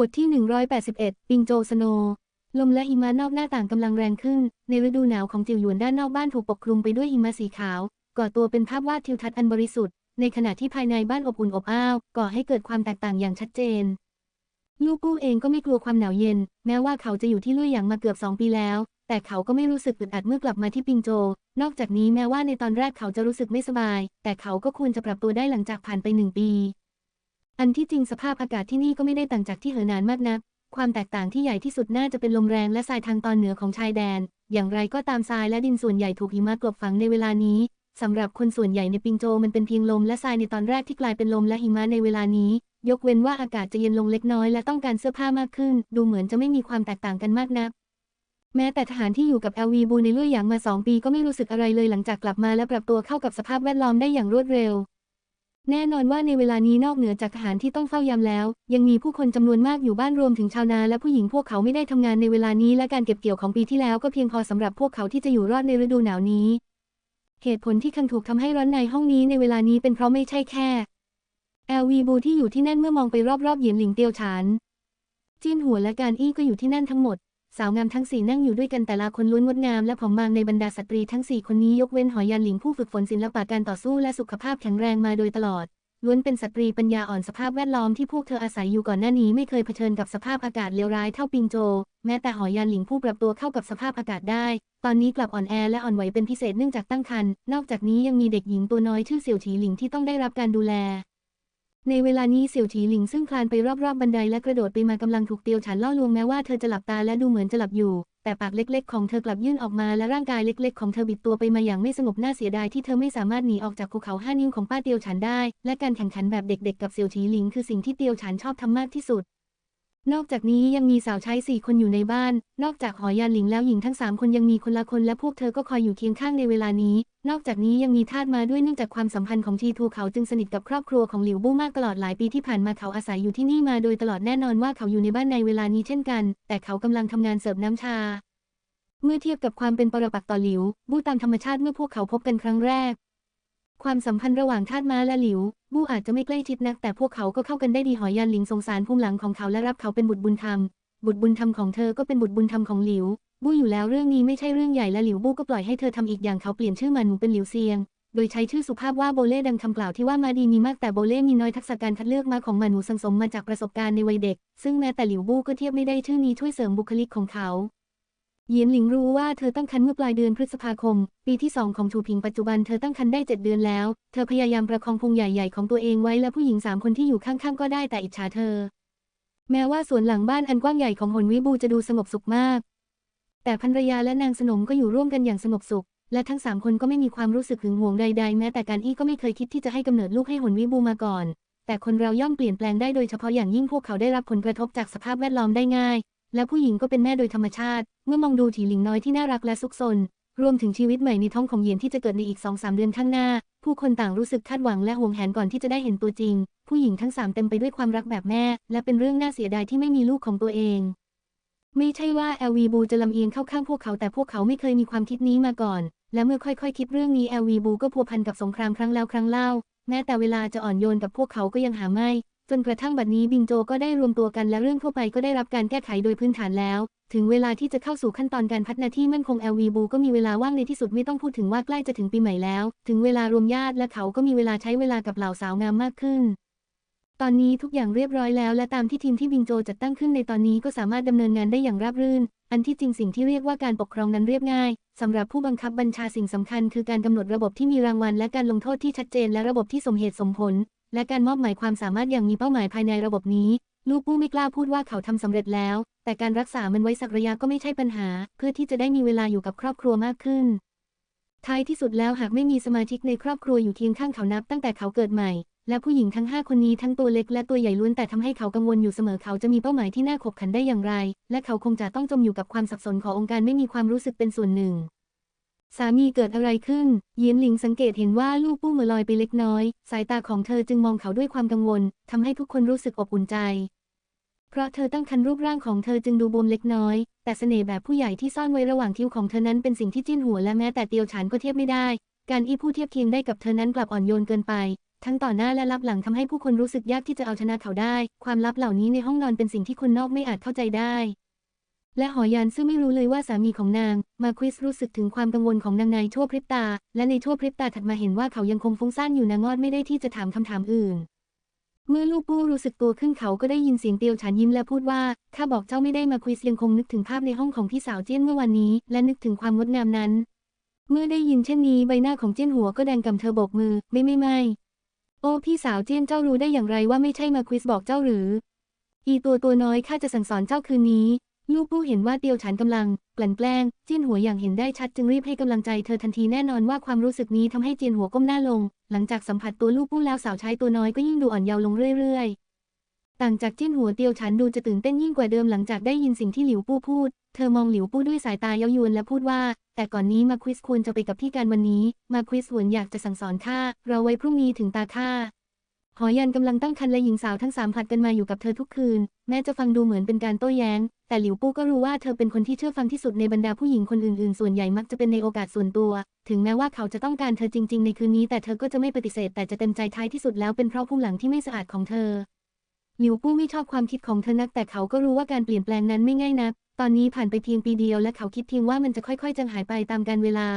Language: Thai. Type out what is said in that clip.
บทที่ 181 ปิงโจสโนว์ลมและหิมะนอกหน้าต่างกำลังแรงขึ้น ในฤดูหนาวของจิวหยวนด้านนอกบ้านถูกปกคลุมไปด้วยหิมะสีขาว ก่อตัวเป็นภาพวาดทิวทัศน์อันบริสุทธิ์ ในขณะที่ภายในบ้านอบอุ่นอบอ้าว ก่อให้เกิดความแตกต่างอย่างชัดเจน ลูกกู้เองก็ไม่กลัวความหนาวเย็น แม้ว่าเขาจะอยู่ที่ลุยหยางมาเกือบสองปีแล้ว แต่เขาก็ไม่รู้สึกอึดอัดเมื่อกลับมาที่ปิงโจ นอกจากนี้แม้ว่าในตอนแรกเขาจะรู้สึกไม่สบาย แต่เขาก็ควรจะปรับตัวได้หลังจากผ่านไปหนึ่งปี อันที่จริงสภาพอากาศที่นี่ก็ไม่ได้ต่างจากที่เหอนานมากนัก ความแตกต่างที่ใหญ่ที่สุดน่าจะเป็นลมแรงและทรายทางตอนเหนือของชายแดน อย่างไรก็ตามทรายและดินส่วนใหญ่ถูกหิมะกลบฝังในเวลานี้สำหรับคนส่วนใหญ่ในปิงโจมันเป็นเพียงลมและทรายในตอนแรกที่กลายเป็นลมและหิมะในเวลานี้ ยกเว้นว่าอากาศจะเย็นลงเล็กน้อยและต้องการเสื้อผ้ามากขึ้น ดูเหมือนจะไม่มีความแตกต่างกันมากนัก แม้แต่ทหารที่อยู่กับ LV บูในลุยหยางมาสองปีก็ไม่รู้สึกอะไรเลยหลังจากกลับมาและปรับตัวเข้ากับสภาพแวดล้อมได้อย่างรวดเร็ว แน่นอนว่าในเวลานี้นอกเหนือจากทหารที่ต้องเฝ้ายามแล้ว ยังมีผู้คนจำนวนมากอยู่บ้านรวมถึงชาวนาและผู้หญิงพวกเขาไม่ได้ทำงานในเวลานี้ และการเก็บเกี่ยวของปีที่แล้วก็เพียงพอสำหรับพวกเขาที่จะอยู่รอดในฤดูหนาวนี้ เหตุผลที่คังถูกทำให้ร้อนในห้องนี้ในเวลานี้เป็นเพราะไม่ใช่แค่ LV บูที่อยู่ที่นั่นเมื่อมองไปรอบๆเหยียนหลิงเตียวฉานจิ้นหัวและการอี้ก็อยู่ที่นั่นทั้งหมด สาวงามทั้งสี่นั่งอยู่ด้วยกันแต่ละคนล้วนงดงามและผอมบางในบรรดาสตรีทั้งสี่คนนี้ยกเว้นหอยันหลิงผู้ฝึกฝนศิลปะการต่อสู้และสุขภาพแข็งแรงมาโดยตลอดล้วนเป็นสตรีปัญญาอ่อนสภาพแวดล้อมที่พวกเธออาศัยอยู่ก่อนหน้านี้ไม่เคยเผชิญกับสภาพอากาศเลวร้ายเท่าปิงโจ แม้แต่หอยันหลิงผู้ปรับตัวเข้ากับสภาพอากาศได้ ตอนนี้กลับอ่อนแอและอ่อนไหวเป็นพิเศษเนื่องจากตั้งครรภ์นอกจากนี้ยังมีเด็กหญิงตัวน้อยชื่อเสี่ยวฉีหลิงที่ต้องได้รับการดูแล ในเวลานี้เสี่ยวถีหลิงซึ่งคลานไปรอบๆบันไดและกระโดดไปมากำลังถูกเตียวฉันล่อลวงแม้ว่าเธอจะหลับตาและดูเหมือนจะหลับอยู่ แต่ปากเล็กๆของเธอกลับยื่นออกมาและร่างกายเล็กๆของเธอบิดตัวไปมาอย่างไม่สงบน่าเสียดายที่เธอไม่สามารถหนีออกจากภูเขาห้านิ้วของป้าเตียวฉันได้ และการแข่งขันแบบเด็กๆกับเสี่ยวถีหลิงคือสิ่งที่เตียวฉันชอบทำมากที่สุด นอกจากนี้ยังมีสาวใช้สี่คนอยู่ในบ้าน นอกจากหอยานหลิงแล้วหญิงทั้งสามคนยังมีคนละคนและพวกเธอก็คอยอยู่เคียงข้างในเวลานี้ นอกจากนี้ยังมีทาสมาด้วยเนื่องจากความสัมพันธ์ของทีทูเขาจึงสนิทกับครอบครัวของหลิวบู้มากตลอดหลายปีที่ผ่านมาเขาอาศัยอยู่ที่นี่มาโดยตลอดแน่นอนว่าเขาอยู่ในบ้านในเวลานี้เช่นกัน แต่เขากำลังทำงานเสิร์ฟน้ำชา เมื่อเทียบกับความเป็นปรปักษ์ต่อหลิวบู้ตามธรรมชาติเมื่อพวกเขาพบกันครั้งแรก ความสัมพันธ์ระหว่างทาสม้าและหลิว บู้อาจจะไม่ใกล้ชิดนัก แต่พวกเขาก็เข้ากันได้ดีหอยยันหลิงสงสารภูมิหลังของเขาและรับเขาเป็นบุตรบุญธรรม บุตรบุญธรรมของเธอก็เป็นบุตรบุญธรรมของหลิว บู้อยู่แล้วเรื่องนี้ไม่ใช่เรื่องใหญ่และหลิวบู้ก็ปล่อยให้เธอทำอีกอย่างเขาเปลี่ยนชื่อมาหนูเป็นหลิวเซียง โดยใช้ชื่อสุภาพว่าโบเล่ดังคำกล่าวที่ว่ามาดีมีมากแต่โบเล่มีน้อยทักษะการคัดเลือกมาของมาหนูสังสมมาจากประสบการณ์ในวัยเด็ก ซึ่งแม้แต่หลิวบู้ก็เทียบไม่ได้ชื่อนี้ช่วยเสริมบุคลิกของเขา เยียนหลิงรู้ว่าเธอตั้งครรภ์เมื่อปลายเดือนพฤษภาคม ปีที่สองของชูผิงปัจจุบันเธอตั้งครรภ์ได้เจ็ดเดือนแล้ว เธอพยายามประคองพุงใหญ่ๆของตัวเองไว้และผู้หญิงสามคนที่อยู่ข้างๆก็ได้แต่อิจฉาเธอ แม้ว่าสวนหลังบ้านอันกว้างใหญ่ของหนวิบูจะดูสงบสุขมาก แต่ภรรยาและนางสนมก็อยู่ร่วมกันอย่างสงบสุข และทั้งสามคนก็ไม่มีความรู้สึกหึงหวงใดๆ แม้แต่การอี้ก็ไม่เคยคิดที่จะให้กำเนิดลูกให้หนวิบูมาก่อน แต่คนเราย่อมเปลี่ยนแปลงได้โดยเฉพาะอย่างยิ่งพวกเขาได้รับผลกระทบจากสภาพแวดล้อมได้ง่าย และผู้หญิงก็เป็นแม่โดยธรรมชาติ เมื่อมองดูถีหลิงน้อยที่น่ารักและซุกซน รวมถึงชีวิตใหม่ในท้องของเหยียนที่จะเกิดในอีกสองสามเดือนข้างหน้า ผู้คนต่างรู้สึกคาดหวังและห่วงแหนก่อนที่จะได้เห็นตัวจริง ผู้หญิงทั้งสามเต็มไปด้วยความรักแบบแม่ และเป็นเรื่องน่าเสียดายที่ไม่มีลูกของตัวเอง ไม่ใช่ว่า LV บูจะลำเอียงเข้าข้างพวกเขาแต่พวกเขาไม่เคยมีความคิดนี้มาก่อน และเมื่อค่อยๆคิดเรื่องนี้ LV บูก็พัวพันกับสงครามครั้งแล้วครั้งเล่า แม้แต่เวลาจะอ่อนโยนกับพวกเขาก็ยังหาไม่ จนกระทั่งบัดนี้บิงโจก็ได้รวมตัวกันและเรื่องทั่วไปก็ได้รับการแก้ไขโดยพื้นฐานแล้ว ถึงเวลาที่จะเข้าสู่ขั้นตอนการพัฒนาที่มั่นคง LV บูก็มีเวลาว่างในที่สุดไม่ต้องพูดถึงว่าใกล้จะถึงปีใหม่แล้ว ถึงเวลารวมญาติและเขาก็มีเวลาใช้เวลากับเหล่าสาวงามมากขึ้น ตอนนี้ทุกอย่างเรียบร้อยแล้ว และตามที่ทีมที่บิงโจจัดตั้งขึ้นในตอนนี้ก็สามารถดำเนินงานได้อย่างราบรื่น อันที่จริงสิ่งที่เรียกว่าการปกครองนั้นเรียบง่ายสำหรับผู้บังคับบัญชาสิ่งสำคัญคือการกำหนดระบบที่มีรางวัลและการลงโทษที่ชัดเจนและระบบที่สมเหตุสมผล และการมอบหมายความสามารถอย่างมีเป้าหมายภายในระบบนี้ ลูกผู้ไม่กล้าพูดว่าเขาทำสำเร็จแล้ว แต่การรักษามันไว้สักระยะก็ไม่ใช่ปัญหา เพื่อที่จะได้มีเวลาอยู่กับครอบครัวมากขึ้น ท้ายที่สุดแล้วหากไม่มีสมาชิกในครอบครัวอยู่เคียงข้างเขานับตั้งแต่เขาเกิดใหม่ และผู้หญิงทั้งห้าคนนี้ทั้งตัวเล็กและตัวใหญ่ล้วนแต่ทำให้เขากังวลอยู่เสมอเขาจะมีเป้าหมายที่น่าขบขันได้อย่างไร และเขาคงจะต้องจมอยู่กับความสับสนขององค์การไม่มีความรู้สึกเป็นส่วนหนึ่ง สามีเกิดอะไรขึ้น เยียนหลิงสังเกตเห็นว่าลูกปู้เมือลอยไปเล็กน้อย สายตาของเธอจึงมองเขาด้วยความกังวลทำให้ทุกคนรู้สึกอบอุ่นใจ เพราะเธอตั้งครรภ์รูปร่างของเธอจึงดูบวมเล็กน้อย แต่เสน่ห์แบบผู้ใหญ่ที่ซ่อนไว้ระหว่างคิ้วของเธอนั้นเป็นสิ่งที่จิ้นหัวและแม้แต่เตียวฉานก็เทียบไม่ได้ การอีผู้เทียบเคียงได้กับเธอนั้นกลับอ่อนโยนเกินไป ทั้งต่อหน้าและลับหลังทำให้ผู้คนรู้สึกยากที่จะเอาชนะเขาได้ ความลับเหล่านี้ในห้องนอนเป็นสิ่งที่คนนอกไม่อาจเข้าใจได้ และหอยานซึ่งไม่รู้เลยว่าสามีของนาง มาควิสรู้สึกถึงความกังวลของนางในชั่วพริบตา และในชั่วพริบตาถัดมาเห็นว่าเขายังคงฟุ้งซ่านอยู่นางอดไม่ได้ที่จะถามคำถามอื่น เมื่อลูกปู้รู้สึกตัวขึ้นเขาก็ได้ยินเสียงเตียวฉันยิ้มและพูดว่าข้าบอกเจ้าไม่ได้มาควิสยังคงนึกถึงภาพในห้องของพี่สาวเจี้ยนเมื่อวันนี้ และนึกถึงความงดงามนั้น เมื่อได้ยินเช่นนี้ใบหน้าของเจี้ยนหัวก็แดงกำเธอโบกมือ ไม่ไม่ไม่โอ้พี่สาวเจี้ยนเจ้ารู้ได้อย่างไรว่าไม่ใช่มาควิสบอกเจ้าหรือ อีตัวตัวน้อยข้าจะสั่งสอนเจ้าคืนนี้ ลูกผู้เห็นว่าเตียวฉันกำลังกลั่นแกล้งจียนหัวอย่างเห็นได้ชัดจึงรีบให้กำลังใจเธอทันทีแน่นอนว่าความรู้สึกนี้ทำให้เจียนหัวก้มหน้าลง หลังจากสัมผัสตัวลูกผู้แล้วสาวใช้ตัวน้อยก็ยิ่งดูอ่อนเยาว์ลงเรื่อยๆ ต่างจากจียนหัวเตียวฉันดูจะตื่นเต้นยิ่งกว่าเดิมหลังจากได้ยินสิ่งที่หลิวปู้พูด เธอมองหลิวปู้ด้วยสายตาเย้ายวนและพูดว่า แต่ก่อนนี้มาควิสควรจะไปกับพี่การวันนี้ มาควิสหวนอยากจะสั่งสอนข้าเราไว้พรุ่งนี้ถึงตาข้า หอยันกำลังตั้งครรภ์และหญิงสาวทั้งสามผัดกันมาอยู่กับเธอทุกคืน แม้จะฟังดูเหมือนเป็นการโต้แย้ง แต่หลิวปู้ก็รู้ว่าเธอเป็นคนที่เชื่อฟังที่สุดในบรรดาผู้หญิงคนอื่นๆ ส่วนใหญ่มักจะเป็นในโอกาสส่วนตัว ถึงแม้ว่าเขาจะต้องการเธอจริง ๆ ในคืนนี้ แต่เธอก็จะไม่ปฏิเสธ แต่จะเต็มใจท้ายที่สุดแล้วเป็นเพราะผู้หลังที่ไม่สะอาดของเธอ หลิวปู้ไม่ชอบความคิดของเธอนัก แต่เขาก็รู้ว่าการเปลี่ยนแปลงนั้นไม่ง่ายนัก ตอนนี้ผ่านไปเพียงปีเดียวและเขาคิดเพียงว่ามันจะค่อยๆจางหายไปตามกาลเวลา